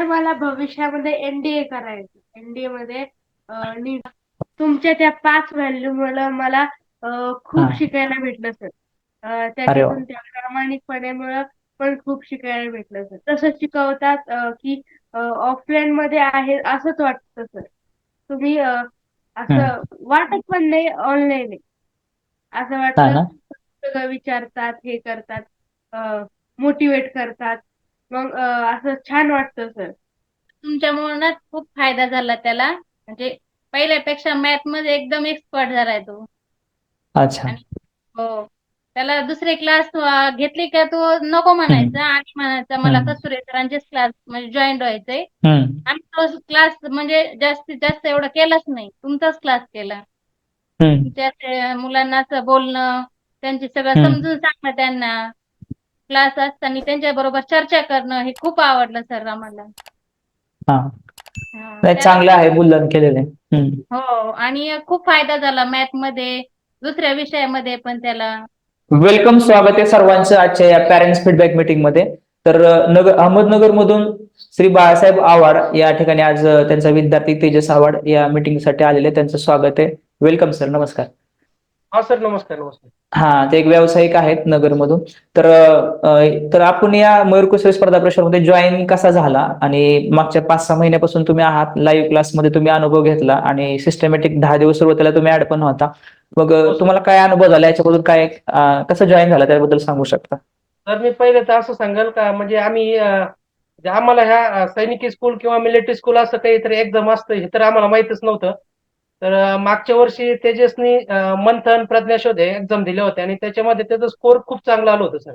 Sir मला भविष्यामध्ये NDA करायचं. एनडीए मध्ये अं, तुमच्या त्या पाच व्हॅल्यू मुळे मला अं, खूप हा. शिकायला भेटलं सर अं. त्याच्यातून त्या प्रामाणिकपणामुळे पण खूप शिकायला भेटलं सर तसं शिकवतात अं, की ऑफलाईन मध्ये आहे असंच वाटतं सर तुम्ही अं, असं वाटत पण नाही ऑनलाईन असं हा वाटतं ना. सगळं विचारतात हे करतात मोटिवेट करतात. मग असं छान वाटतं सर तुमच्यामुळे ना खूप फायदा झाला त्याला. म्हणजे पहिल्यापेक्षा मॅथमध्ये एकदम एक्सपर्ट झालाय तो. अच्छा. आणि हो. त्याला दुसरे क्लास घेतले का तो नको म्हणायचा आणि म्हणायचा मला. कस्तुरे सरांचेच क्लास म्हणजे जॉईन व्हायचंय. हम्म. आणि तो क्लास म्हणजे जास्तीत जास्त एवढा केलाच नाही. तुमचाच क्लास केला. हम्म. त्या मुलांना असं बोलणं त्यांचे सगळं. समजून सांगणं त्यांना. क्लास असताना त्यांच्या बरोबर चर्चा करणं हे खूप आवडलं सर आम्हाला. हा. नाही चांगलं आहे मुलांना केलेलं आहे. हम्म. हो आणि खूप फायदा झाला मॅथमध्ये दुसऱ्या विषयामध्ये पण त्याला. वेलकम स्वागत आहे सर्वांचं आजच्या या पॅरेंट्स फीडबॅक मीटिंगमध्ये. तर अ, नगर अहमदनगर मधून श्री बाळासाहेब आव्हाड या ठिकाणी आज अ, त्यांचा विद्यार्थी तेजस आव्हाड या मीटिंगसाठी आलेले त्यांचं स्वागत आहे. वेलकम सर नमस्कार. हा सर नमस्कार नमस्कार. हा ते एक व्यावसायिक आहेत नगरमधून. तर अ, तर आपण या मयूर कुसरी स्पर्धा परिषदेमध्ये जॉईन कसा झाला? आणि मागच्या पाच सहा महिन्यापासून तुम्ही आहात लाईव्ह क्लासमध्ये तुम्ही अनुभव घेतला आणि सिस्टमॅटिक दहा दिवस सुरुवातीला तुम्ही ऍड पण होता. मग अ, हो. तुम्हाला काय अनुभव झाला? याच्याबद्दल काय अ, कसं जॉईन झाला? त्याबद्दल सांगू शकता. तर मी पहिले तर असं सांगाल का? म्हणजे आम्ही अं, आम्हाला ह्या अं, सैनिकी स्कूल किंवा मिलिटरी स्कूल असं काहीतरी एक्झाम असतं हे तर आम्हाला माहितच नव्हतं. तर मागच्या वर्षी तेजसनी मंथन प्रज्ञाशोध हे एक्झाम दिले होते आणि त्याच्यामध्ये त्याचं स्कोर खूप चांगलं आलं होतं सर.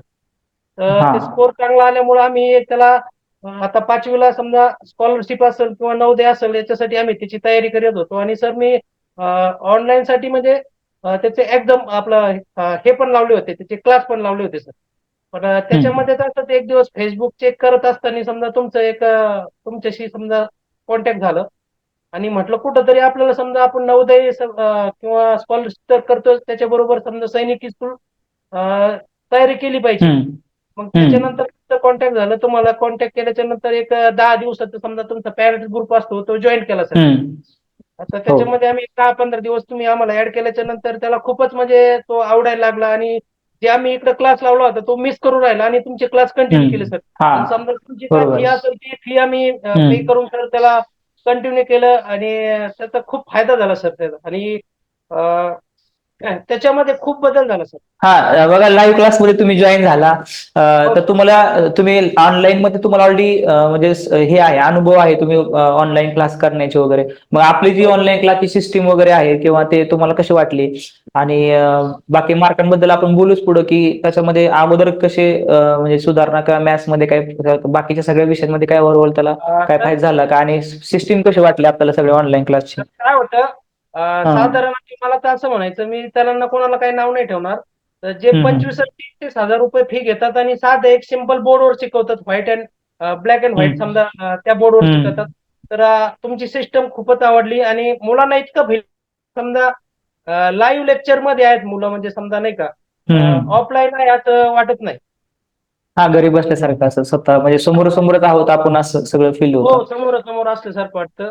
तर. ते स्कोर चांगला आल्यामुळे आम्ही त्याला आता पाचवीला समजा स्कॉलरशिप असेल किंवा नवोदय असेल याच्यासाठी आम्ही त्याची तयारी करत होतो. आणि सर मी ऑनलाईन साठी म्हणजे त्याचे एक्झाम आपलं हे पण लावले होते त्याचे क्लास पण लावले होते सर. पण त्याच्यामध्ये ते एक दिवस फेसबुक चेक करत असताना समजा तुमचं एक तुमच्याशी समजा कॉन्टॅक्ट झालं आणि म्हटलं कुठंतरी आपल्याला समजा आपण नवोदय किंवा स्कॉलरशिप तर करतो त्याच्याबरोबर समजा सैनिकी स्कूल तयारी केली पाहिजे. मग त्याच्यानंतर कॉन्टॅक्ट झालं तुम्हाला कॉन्टॅक्ट केल्याच्यानंतर एक दहा दिवसाचा समजा तुमचा पॅरेंट ग्रुप असतो तो जॉईन केला सर. आता त्याच्यामध्ये आम्ही दहा पंधरा दिवस तुम्ही आम्हाला ऍड केल्याच्यानंतर त्याला खूपच म्हणजे तो आवडायला लागला आणि जे आम्ही इकडे क्लास लावला होता तो मिस करून राहिला आणि तुमचे क्लास कंटिन्यू. केले सर समजा तुमची. फी असेल ती फी आम्ही पे. करून सर त्याला कंटिन्यू केलं आणि त्याचा खूप फायदा झाला सर त्याचा. आणि अ त्याच्यामध्ये खूप बदल झाला सर. हा बघा लाईव्ह क्लासमध्ये तुम्ही जॉईन झाला. अ, तर तुम्हाला तुम्ही ऑनलाईन मध्ये तुम्हाला ऑलरेडी म्हणजे हे आहे अनुभव आहे तुम्ही ऑनलाईन क्लास करण्याचे वगैरे. मग आपली जी ऑनलाईन क्लासची सिस्टीम वगैरे आहे किंवा ते तुम्हाला कशी वाटली? आणि बाकी मार्कांबद्दल आपण बोलूच पुढं की त्याच्यामध्ये अगोदर कसे म्हणजे सुधारणा किंवा मॅथ्समध्ये काय बाकीच्या सगळ्या विषयांमध्ये काय ओव्हरऑल त्याला काय फायदा झाला का? आणि सिस्टीम कशी वाटली आपल्याला सगळ्या ऑनलाईन क्लासची काय होतं साधारण मला तर असं म्हणायचं मी त्यांना कोणाला काही नाव नाही ठेवणार तर जे. पंचवीस तीस हजार रुपये फी घेतात आणि साधं एक सिंपल बोर्डवर शिकवतात white and black and white. समजा त्या बोर्डवर. शिकवतात तर तुमची सिस्टम खूपच आवडली आणि मुलांना इतकं समजा लाईव्ह लेक्चरमध्ये आहेत मुलं म्हणजे समजा नाही का. ऑफलाईन आहे असं वाटत नाही हा घरी बसल्यासारखं असं स्वतः म्हणजे समोर समोरच आहोत आपण असं सगळं फील हो समोर समोर असल्यासारखं वाटतं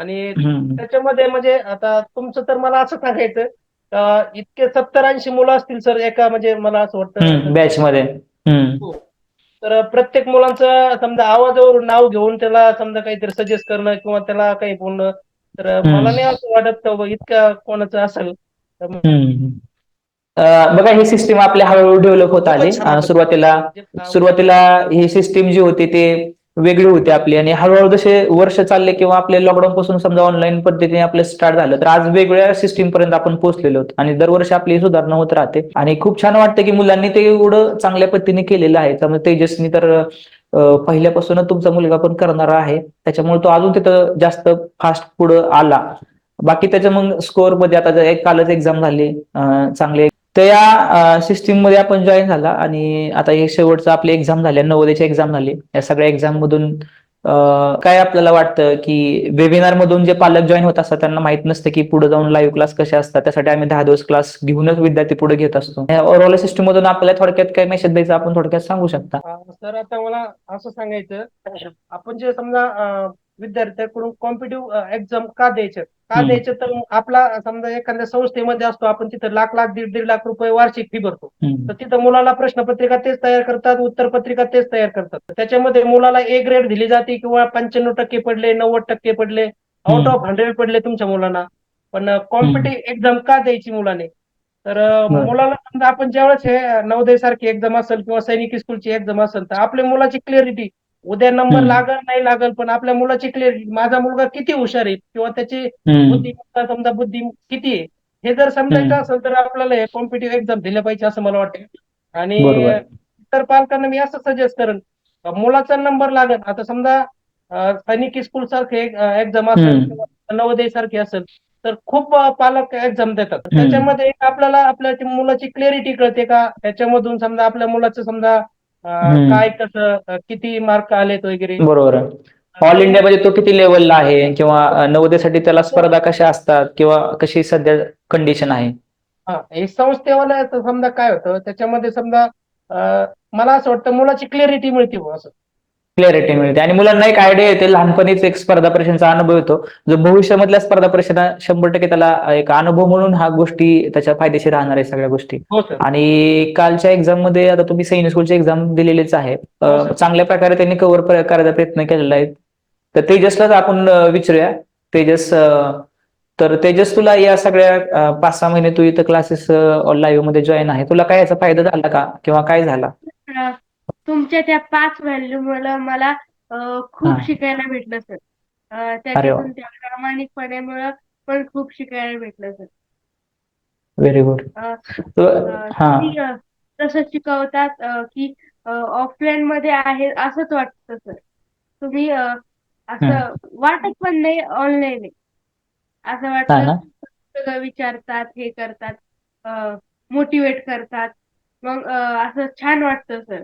आणि. त्याच्यामध्ये म्हणजे आता तुमचं तर मला असं सांगायचं इतके सत्तर ऐंशी मुलं असतील सर एका म्हणजे मला असं वाटतं. बॅच मध्ये हम्म. तर प्रत्येक मुलांचं समजा आवाजावरून नाव घेऊन त्याला समजा काहीतरी सजेस्ट करणं किंवा त्याला काही बोलणं तर मला नाही असं वाटत इतकं कोणाचं असेल. बघा ही सिस्टीम आपल्या हळूहळू डेव्हलप होत आली. सुरुवातीला जे नाव- सुरुवातीला ही सिस्टीम जी होती ते वेगळी होती आपली. आणि हळूहळू जसे वर्ष चालले किंवा आपले लॉकडाऊन पासून समजा ऑनलाईन पद्धतीने आपलं स्टार्ट झालं तर आज वेगळ्या सिस्टीम पर्यंत आपण पोहोचलेलो आहोत. आणि दरवर्षी आपली सुधारणा होत राहते. आणि खूप छान वाटतं की मुलांनी ते एवढं चांगल्या पद्धतीने केलेलं आहे. त्यामुळे तेजस्वी तर पहिल्यापासून पहिल्यापासूनच तुमचा मुलगा पण करणारा आहे. त्याच्यामुळे तो अजून तिथं जास्त फास्ट पुढं आला. बाकी त्याच्या मग स्कोअरमध्ये आता एक कालच एक्झाम झाली चांगले तर या सिस्टीममध्ये आपण जॉईन झाला आणि आता हे शेवटचं आपली एक्झाम झाल्या नवोदयची एक्झाम झाली. या सगळ्या एक्झाम मधून काय आपल्याला वाटतं की वेबिनार मधून जे पालक जॉईन होत असतात त्यांना माहीत नसतं की पुढे जाऊन लाईव्ह क्लास कसे असतात. त्यासाठी आम्ही दहा दिवस क्लास घेऊनच विद्यार्थी पुढे घेत असतो. ओव्हरऑल सिस्टम मधून आपल्याला थोडक्यात काय मेसेज द्यायचा आपण थोडक्यात सांगू शकता. सर आता मला असं सांगायचं आपण जे समजा विद्यार्थ्याकडून कॉम्पिटिव्ह एक्झाम का द्यायचं का. द्यायचं तर आपला समजा एखाद्या संस्थेमध्ये असतो आपण तिथं लाख लाख दीड दीड लाख रुपये वार्षिक फी भरतो. तर तिथं मुलाला प्रश्नपत्रिका तेच तयार करतात उत्तरपत्रिका तेच तयार करतात त्याच्यामध्ये मुलाला ए ग्रेड दिली जाते किंवा पंच्याण्णव टक्के पडले नव्वद टक्के पडले आउट. ऑफ हंड्रेड पडले तुमच्या मुलांना पण कॉम्पिटिव्ह एक्झाम का द्यायची मुलाने तर. मुलाला समजा आपण ज्यावेळेस हे नवोदय सारखी एक्झाम असेल किंवा सैनिकी स्कूलची एक्झाम असेल तर आपल्या मुलाची क्लिअरिटी उद्या नंबर. लागल नाही लागल पण आपल्या मुलाची क्लिअरिटी माझा मुलगा किती हुशार आहे किंवा त्याची. बुद्धिमत्ता समजा बुद्धी किती आहे हे जर समजायचं. असेल तर आपल्याला हे कॉम्पिटिव्ह एक्झाम दिल्या पाहिजे असं मला वाटतं आणि. इतर पालकांना मी असं सजेस्ट करेन मुलाचा नंबर लागेल आता समजा सैनिकी स्कूल सारखे एक्झाम असेल. किंवा नवोदय सारखी असेल तर खूप पालक एक्झाम देतात. त्याच्यामध्ये आपल्याला आपल्या मुलाची क्लिअरिटी कळते का त्याच्यामधून समजा आपल्या मुलाचं समजा. काय कसं किती मार्क आलेत वगैरे? बरोबर. ऑल इंडियामध्ये तो किती लेवलला आहे? किंवा नवोदयसाठी त्याला स्पर्धा कशा असतात? किंवा कशी सध्या कंडिशन आहे? हा हे संस्थेवाला समजा काय होतं? त्याच्यामध्ये समजा मला असं वाटतं मुलाची क्लिअरिटी मिळते असं. क्लॅरिटी मिळते. आणि मुलांना एक आयडिया येते लहानपणीच एक स्पर्धा परीक्षेचा अनुभव येतो. जो भविष्यामधल्या स्पर्धा परीक्षेला शंभर टक्के त्याला एक अनुभव म्हणून हा गोष्टी त्याच्या फायदेशीर राहणार आहे सगळ्या गोष्टी. हो आणि कालच्या एक्झाममध्ये आता तुम्ही सैनिक स्कूलची एक्झाम दिलेलीच आहे. हो. चांगल्या प्रकारे त्यांनी कव्हर करायचा प्रयत्न केलेला आहे. तर तेजसलाच आपण विचारूया. तेजस तर तेजस तुला या सगळ्या पाच सहा महिने तू इथं क्लासेस लाईव्हमध्ये जॉईन आहे. तुला काय याचा फायदा झाला का? किंवा काय झाला? तुमच्या त्या पाच व्हॅल्यू मुळे मला खूप. शिकायला भेटलं सर. त्याच्यातून त्या प्रामाणिकपणामुळे पण खूप शिकायला भेटलं सर. व्हेरी गुड हा. तसं शिकवतात की ऑफलाईन मध्ये आहे असंच वाटतं सर. तुम्ही असं वाटत पण नाही ऑनलाईन असं वाटतं सगळं विचारतात हे करतात मोटिवेट करतात. मग असं छान वाटतं सर.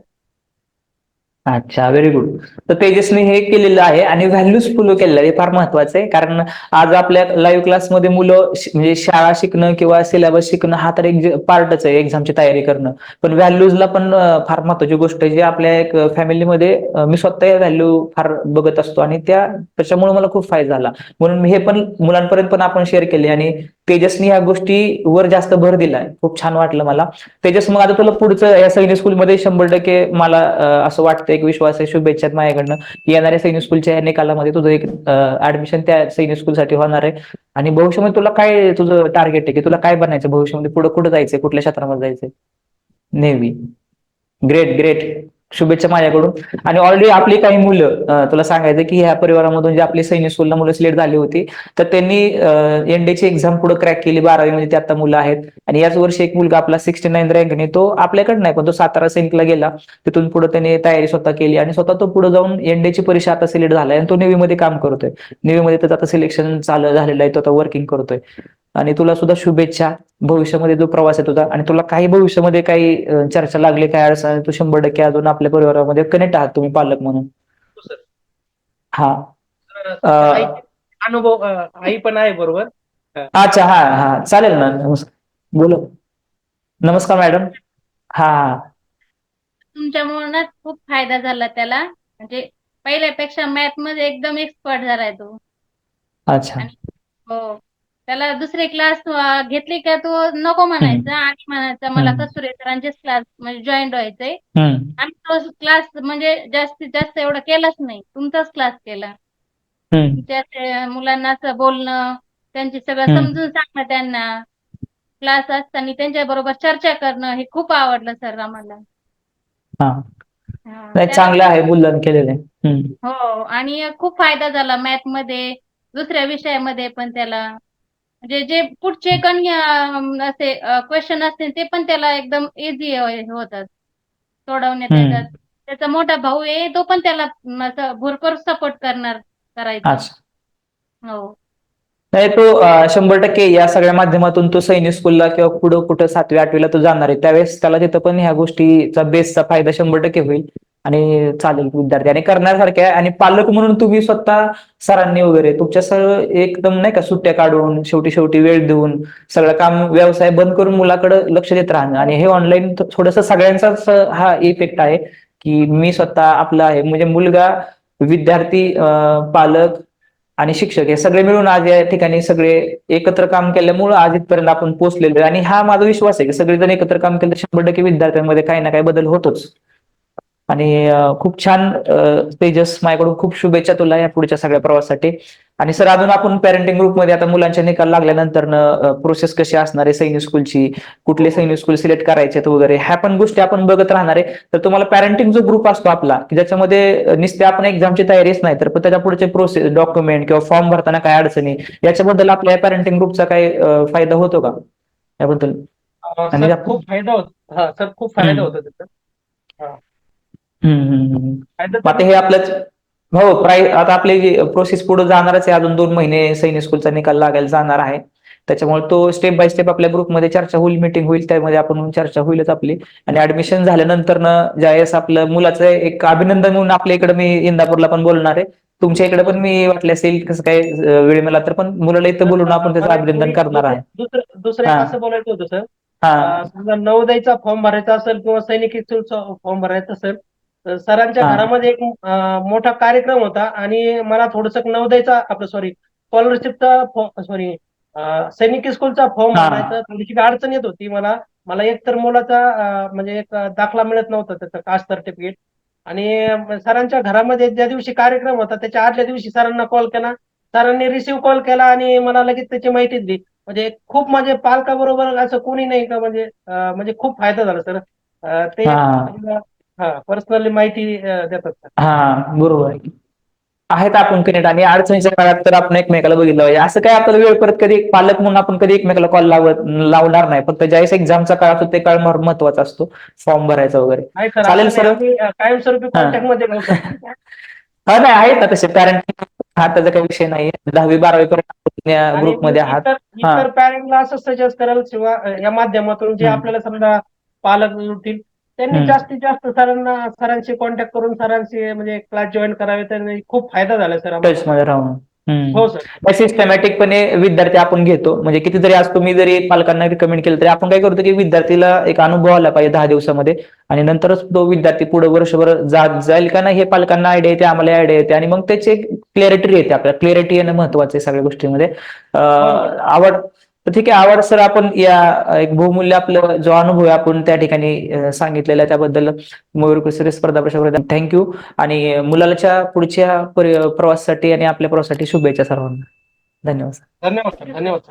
अच्छा व्हेरी गुड तर तेजसने हे केलेलं आहे आणि व्हॅल्यूज फॉलो केलेलं आहे. हे फार महत्वाचं आहे. कारण आज आपल्या लाईव्ह क्लासमध्ये मुलं शि- म्हणजे शाळा शिकणं किंवा सिलेबस शिकणं हा तर एक पार्टच आहे एक्झामची तयारी करणं. पण व्हॅल्यूजला पण अं, फार महत्वाची गोष्ट आहे. जी आपल्या एक फॅमिलीमध्ये मी स्वतः व्हॅल्यू फार बघत असतो आणि त्या त्याच्यामुळे मला खूप फायदा झाला. म्हणून मी हे पण मुलांपर्यंत पण आपण शेअर केले आणि तेजसनी या गोष्टीवर जास्त भर दिलाय. खूप छान वाटलं मला. तेजस मग आता तुला पुढचं या सैनिक स्कूलमध्ये शंभर टक्के मला असं वाटतं एक विश्वास आहे शुभेच्छा माझ्याकडनं. येणाऱ्या सैनिक स्कूलच्या या निकालामध्ये तुझं एक ऍडमिशन त्या सैनिक स्कूलसाठी होणार आहे. आणि भविष्यामध्ये तुला काय तुझं टार्गेट आहे की तुला काय बनायचं भविष्यामध्ये पुढे कुठं जायचंय? कुठल्या क्षेत्रामध्ये जायचंय? नेव्ही ग्रेट ग्रेट शुभेच्छा माझ्याकडून. आणि ऑलरेडी आपली काही मुलं तुला सांगायचं की ह्या परिवारामधून जे आपली सैनिक स्कूलला मुलं सिलेक्ट झाली होती तर त्यांनी एनडीची एक्झाम पुढे क्रॅक केली बारावीमध्ये ते आता मुलं आहेत. आणि याच वर्षी एक मुलगा आपला सिक्स्टी नाईन रँकने तो आपल्याकडे नाही पण तो सातारा सैनिकला गेला. तिथून पुढे त्याने तयारी स्वतः केली आणि स्वतः तो पुढे जाऊन एनडीची परीक्षा आता सिलेक्ट झालाय. आणि तो नेव्हीमध्ये काम करतोय. नेव्हीमध्ये त्याचं आता सिलेक्शन चालू झालेलं आहे तो आता वर्किंग करतोय. आणि तुला सुद्धा शुभेच्छा. भविष्यामध्ये जो प्रवास आहे तुझा आणि तुला काही भविष्यामध्ये काही चर्चा लागली काय अडचण तू शंभर टक्के अजून आपल्या परिवारामध्ये कनेक्ट आहात तुम्ही पालक म्हणून. हो, सर. हा. अनुभव आई पण आहे बरोबर. अच्छा हा हा. चालेल ना. नमस्कार बोला. नमस्कार मॅडम. हा हा. तुमच्यामुळे ना खूप फायदा झाला त्याला. म्हणजे पहिल्यापेक्षा मॅथमध्ये एकदम एक्सपर्ट झालाय तो. अच्छा. हो. त्याला दुसरे क्लास घेतले का तो नको म्हणायचा आणि म्हणायचा मला. कस्तुरे सरांचेच क्लास म्हणजे जॉईन व्हायचंय. आणि तो क्लास म्हणजे जास्तीत जास्त एवढा केलाच नाही. तुमचाच क्लास केला. त्या मुलांना असं बोलणं त्यांची सगळं. समजून सांगणं त्यांना. क्लास असताना त्यांच्या बरोबर चर्चा करणं हे खूप आवडलं सर आम्हाला. चांगलं आहे मुलांनी केलेलं हो आणि खूप फायदा झाला मॅथमध्ये दुसऱ्या विषयामध्ये पण त्याला. म्हणजे जे पुढचे कण असे क्वेश्चन असतील ते पण त्याला एकदम इझी होतात. सोडवण्यात. येतात. त्याचा मोठा भाऊ आहे तो पण त्याला भरपूर सपोर्ट करणार करायचा. हो. नाही तो शंभर टक्के या सगळ्या माध्यमातून तो सैनिक स्कूलला किंवा पुढं कुठं सातवी आठवीला तो जाणार आहे. त्यावेळेस त्याला तिथं पण ह्या गोष्टीचा बेसचा फायदा शंभर टक्के होईल. आणि चालेल विद्यार्थी. आणि करण्यासारखे आहे. आणि पालक म्हणून तुम्ही स्वतः सरांनी वगैरे तुमच्या सर एकदम नाही का सुट्ट्या काढून शेवटी शेवटी वेळ देऊन सगळं काम व्यवसाय बंद करून मुलाकडे लक्ष देत राहणं. आणि हे ऑनलाईन थोडस सगळ्यांचाच हा इफेक्ट आहे की मी स्वतः आपला आहे. म्हणजे मुलगा विद्यार्थी पालक आणि शिक्षक हे सगळे मिळून आज या ठिकाणी सगळे एकत्र काम केल्यामुळं आज इथपर्यंत आपण पोहोचलेलो आहे. आणि हा माझा विश्वास आहे की सगळेजण एकत्र काम केलं शंभर टक्के विद्यार्थ्यांमध्ये काही ना काही बदल होतोच. आणि खूप छान तेजस माझ्याकडून खूप शुभेच्छा तुला या पुढच्या सगळ्या प्रवासासाठी. आणि सर अजून आपण पॅरेंटिंग ग्रुपमध्ये आता मुलांच्या निकाल लागल्यानंतर प्रोसेस कशी असणार आहे सैनिक स्कूलची कुठले सैनिक स्कूल सिलेक्ट करायचे वगैरे ह्या पण गोष्टी आपण बघत राहणार आहे. तर तुम्हाला पॅरेंटिंग जो ग्रुप असतो आपला की ज्याच्यामध्ये नुसते आपण एक्झामची तयारीच नाही तर पण त्याच्या पुढचे प्रोसेस डॉक्युमेंट किंवा फॉर्म भरताना काय अडचणी याच्याबद्दल आपल्या पॅरेंटिंग ग्रुपचा काय फायदा होतो का? याबद्दल. खूप फायदा होत सर खूप फायदा. होतो त्याचा. आता हे आपलंच हो प्राय आता आपली जी प्रोसेस पुढे जाणारच आहे अजून दोन महिने सैनिक स्कूलचा निकाल लागायला जाणार आहे. त्याच्यामुळे तो स्टेप बाय स्टेप आपल्या ग्रुपमध्ये चर्चा होईल मीटिंग होईल त्यामध्ये आपण चर्चा होईलच आपली. आणि ऍडमिशन झाल्यानंतर ज्यावेळेस आपलं मुलाचं एक अभिनंदन म्हणून आपल्या इकडे मी इंदापूरला पण बोलणार आहे. तुमच्या इकडे पण मी वाटले असेल कसं काय वेळ मिळाला तर पण मुलाला इथं बोलून आपण त्याचं अभिनंदन करणार आहे. दुसरं. असं बोलायचं होतं सर. हा. नवोदयचा फॉर्म भरायचा असेल किंवा सैनिक स्कूलचा फॉर्म भरायचा असेल तर सरांच्या. घरामध्ये एक मोठा कार्यक्रम होता आणि मला थोडस नवोदयचा आपलं सॉरी स्कॉलरशिपचा सॉरी सैनिक स्कूलचा फॉर्म. भरायचा. थोडीशी अडचण येत होती. मला मला एक तर मुलाचा म्हणजे एक दाखला मिळत नव्हता त्याचा कास्ट सर्टिफिकेट आणि सरांच्या घरामध्ये ज्या दिवशी कार्यक्रम होता त्याच्या आदल्या दिवशी सरांना कॉल केला. सरांनी रिसिव्ह कॉल केला आणि मला लगेच त्याची माहिती दिली. म्हणजे खूप म्हणजे पालकाबरोबर असं कोणी नाही का म्हणजे म्हणजे खूप फायदा झाला सर. ते हा. हा पर्सनली माहिती अं, देतात हा बरोबर आहे आहेत आपण कनेक्ट आणि अडचणीच्या काळात तर आपण एकमेकाला बघितलं पाहिजे असं काय आपल्याला वेळ परत कधी पालक म्हणून आपण कधी एकमेकाला कॉल लावत लावणार नाही फक्त ज्यावेळेस एक्झामचा काळ असतो ते काळ महत्त्वाचा असतो फॉर्म भरायचा वगैरे सर चालेल, सर. आम्ही, अं, कायमस्वरूपी हा. कॉन्टॅक्टमध्ये राहू सर. हा नाही आहेत ना तसे पॅरेंट हा त्याचा काही विषय नाही दहावी बारावी पर्यंत आणि ग्रुपमध्ये आहात इतर इतर पॅरेंटला असं सजेस्ट कराल किंवा अं, या माध्यमातून जे हम्म. आपल्याला समजा पालक होतील त्यांनी. जास्तीत जास्त सरांना सरांशी कॉन्टॅक्ट करून सरांशी म्हणजे क्लास जॉईन करावे त्यांनी खूप फायदा झाला सरमध्ये राहून. हो सर. सिस्टमॅटिकपणे विद्यार्थी आपण घेतो. म्हणजे किती जरी आज तुम्ही जरी पालकांना रिकमेंड केलं तरी आपण काय करतो की विद्यार्थीला एक अनुभव आला पाहिजे दहा दिवसामध्ये. आणि नंतरच तो विद्यार्थी पुढे वर्षभर जात जाईल का नाही हे पालकांना आयडिया येते आम्हाला आयडिया येते. आणि मग त्याची एक क्लॅरिटी येते आपल्याला. क्लॅरिटी येणं महत्वाचं आहे सगळ्या गोष्टीमध्ये. अं, आवड तर ठीक आहे आवड सर आपण या एक बहुमूल्य आपलं जो अनुभव आहे आपण त्या ठिकाणी सांगितलेला त्याबद्दल मयूर कुसरे स्पर्धा परीक्षा थँक्यू आणि मुलाच्या पुढच्या प्रवासासाठी आणि आपल्या प्रवासासाठी शुभेच्छा सर्वांना. धन्यवाद धन्यवाद धन्यवाद